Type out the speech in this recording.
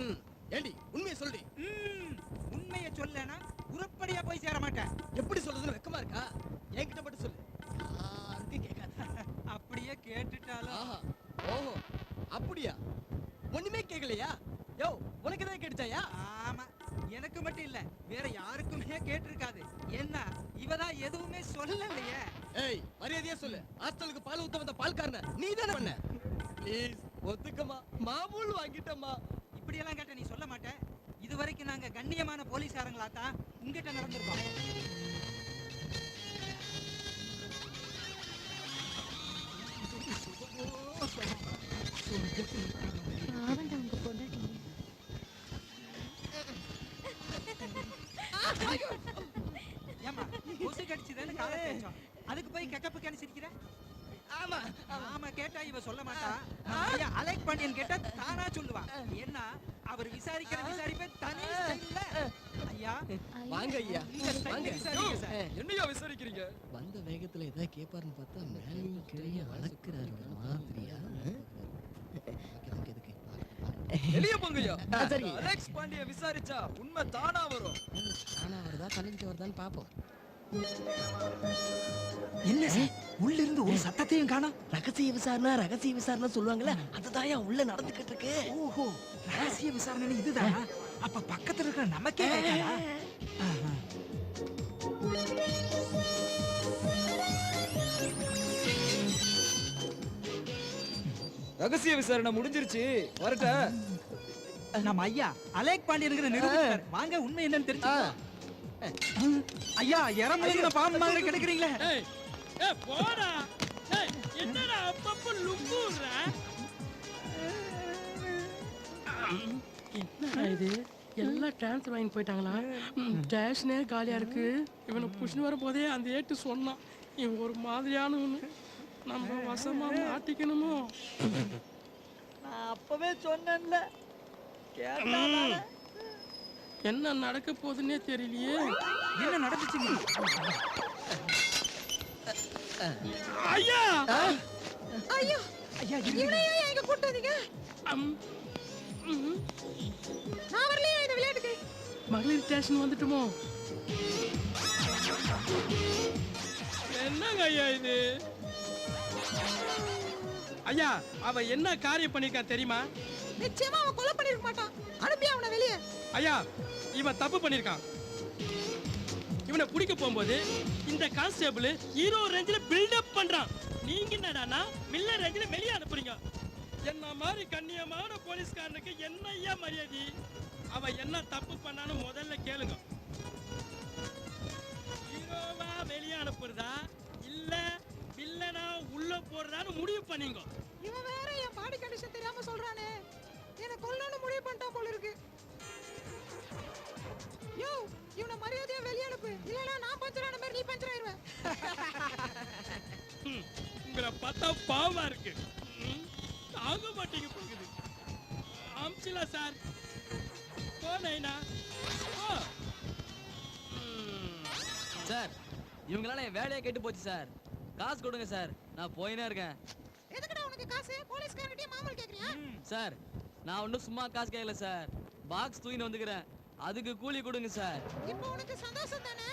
ம். ஏண்டி உண்மையை சொல்லுடி ம், உண்மைய சொல்லனா உருப்படியா போய் சேர மாட்டேன். எப்படி சொல்றதுன்னு வெக்கமா இருக்கா? என்கிட்ட மட்டும் சொல்லு. யாருக்கும் கேட்காத அப்படியே கேட்டுட்டாலும். ஓஹோ. அப்படியா? ஒண்ணுமே கேட்கலையா? யோ உனக்கு ஏதாவது கேட்டுச்சாயா? ஆமா. எனக்கு மட்டும் இல்ல வேற யாருக்குமே கேட்டிருக்காது. என்ன இவதான் எதுவுமே சொல்லலையே. ஏய் மரியாதையா சொல்லு. ஹாஸ்டலுக்கு பால் ஊத்த வந்த பால்காரன நீ தானே பண்ண? ப்ளீஸ் ஒத்துக்கமா மாமூல் வாங்கிட்டம்மா. இப்படியெல்லாம் கேட்ட நீ சொல்ல மாட்ட. இது வரைக்கும் நாங்க கண்ணியமான போலீஸ்காரங்களா தான் உங்ககிட்ட நடந்திருக்கோம் ஏமா கொசு கடிச்சதுன்னு காலை அதுக்கு போய் கெக்கப்புக்கான்னு சிரிக்கிற? ஆமா ஆமா. கேட்டா இவ சொல்ல மாட்டா. அலைக் பாண்டியன் கேட்டா தானா சொல்லுவா. என்ன அவர் விசாரிக்கிற விசாரிப்பே தனி ஸ்டைல்ல. ஐயா. வாங்க ஐயா. வாங்க. என்னையா விசாரிக்கிறீங்க? வந்த வேகத்துல ஏதாவது கேட்பாருன்னு பார்த்தா மேலேயும் கீழே வளர்க்குறாரு மாதிரியா வெளிய போங்கய்யா. ஆ, சரி. அலெக்ஸ் பாண்டிய விசாரிச்சா உண்மை தானா வரும்? ஆனா வருதா கலந்துட்டு வருதான்னு பாப்போம் என்ன சார்? உள்ள இருந்து ஒரு சத்தத்தையும் காணோம். ரகசிய விசாரணை ரகசிய விசாரணை சொல்லுவாங்கல்ல அதுதான் உள்ள நடந்துகிட்டு இருக்கு? ஓஹோ ரகசிய விசாரணை இதுதான்? அப்ப பக்கத்துல இருக்கிற நமக்கே. ரகசிய விசாரணை முடிஞ்சிருச்சு. வரட்ட. நம்ம ஐயா அலேக் பாண்டியனுங்கிற நிரூபித்தார் வாங்க உண்மை என்னன்னு தெரிஞ்சுக்கலாம். ஐயா இறமுழுங்கின பாம்பு மாதிரி கிடைக்கிறீங்களே. போடா. ஏய் என்னடா அப்பப்ப லும்புற என்னடா இது? எல்லாம் ட்ரான்ஸ்ஃபர் வாங்கி போயிட்டாங்களா? ஸ்டேஷனே காலியா இருக்கு. இவனை புஷ்னு வரும்போதே அந்த ஏட்டு சொன்னான். இவன் ஒரு மாதிரியானவனு நம்ம வசமா மாட்டிக்கணுமோ? நான் அப்பவே சொன்னேன்ல. கேட்டால என்ன நடக்க போகுதுன்னே தெரியலையே. என்ன நடந்துச்சுங்க? ஐயா! ஐயோ ஐயா இவனை ஏன் எங்க கூட்டு வந்தீங்க. நான் வரலையா இந்த விளையாட்டுக்கு? மகளிர் ஸ்டேஷன் வந்துட்டுமோ? என்னங்க ஐயா இது? ஐயா அவ என்ன காரியம் பண்ணிருக்கா தெரியுமா? நிச்சயமா அவன் கொலை பண்ணிருக்க மாட்டான் அனுப்பி அவனை வெளியே. ஐயா இவன் தப்பு பண்ணிருக்கான். இவனை பிடிக்க போகும்போது இந்த கான்ஸ்டேபிள் ஹீரோ ரேஞ்சில் பில்டப் பண்றான். நீங்க என்னடானா மில்ல ரேஞ்சில் வெளியே அனுப்புறீங்க. என்ன மாதிரி கண்ணியமான போலீஸ்காரனுக்கு என்ன ஐயா மரியாதை? அவ என்ன தப்பு பண்ணான்னு முதல்ல கேளுங்க. ஹீரோவா வெளியே அனுப்புறதா? இல்ல வில்லனா உள்ள போறதான்னு முடிவு பண்ணீங்க. இவன் வேற என் பாடி கண்டிஷன் தெரியாம சொல்றானே. என்ன கொல்லணும்னு முடிவு பண்ணிட்டான் போல இருக்கு. யோ இவனை மரியாதையா வெளியே அனுப்பு. இல்லனா நான் பஞ்சர் ஆன மாதிரி நீ பஞ்சர் ஆயிருவ. ம், உங்களை பார்த்தா பாவமா இருக்கு. தாங்க மாட்டீங்க போகுது. அம்சிலா சார். போனேனா சார் இவங்களால என் வேலையை கெட்டு போச்சு சார். காசு கொடுங்க சார். நான் போயினே இருக்கேன். உனக்கு காசு? போலீஸ்காரன்கிட்டயே மாமல் கேக்குறியா? சார் நான் ஒன்றும் சும்மா காசு கேட்கல சார். பாக்ஸ் தூக்கின்னு வந்துக்கிறேன். அதுக்கு கூலி கொடுங்க சார். இப்போ உனக்கு சந்தோஷம் தானே?